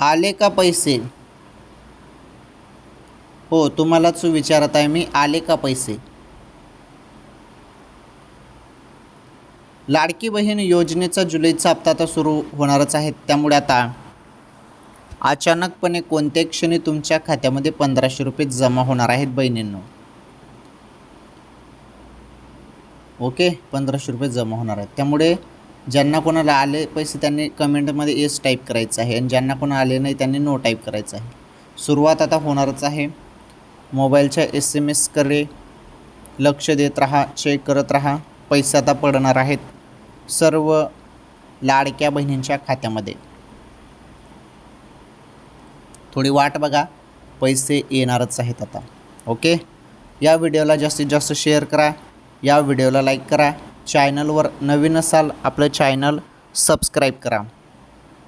आले का पैसे? हो तुम्हालाच विचारत आहे मी आले का पैसे? लाडकी बहीण योजनेचा जुलैचा हप्ता आता सुरू होणारच आहे त्यामुळे आता अचानकपणे कोणत्याही क्षणी तुमच्या खात्यामध्ये पंधराशे रुपये जमा होणार आहेत बहिणींनो. ओके पंधराशे रुपये जमा होणार आहेत. त्यामुळे ज्यांना कोणाला आले पैसे त्यांनी कमेंटमध्ये एस टाईप करायचं आहे. आणि ज्यांना कोणा आले नाही त्यांनी नो टाईप करायचं आहे. सुरुवात आता होणारच आहे. मोबाईलच्या एस एम एसकडे लक्ष देत राहा चेक करत राहा. पैसे आता पडणार आहेत सर्व लाडक्या बहिणींच्या खात्यामध्ये. थोडी वाट बघा. पैसे येणारच आहेत आता. ओके या व्हिडिओला जास्तीत जास्त शेअर करा. या व्हिडिओला लाईक करा. चॅनलवर नवीन असाल आपलं चॅनल सबस्क्राईब करा.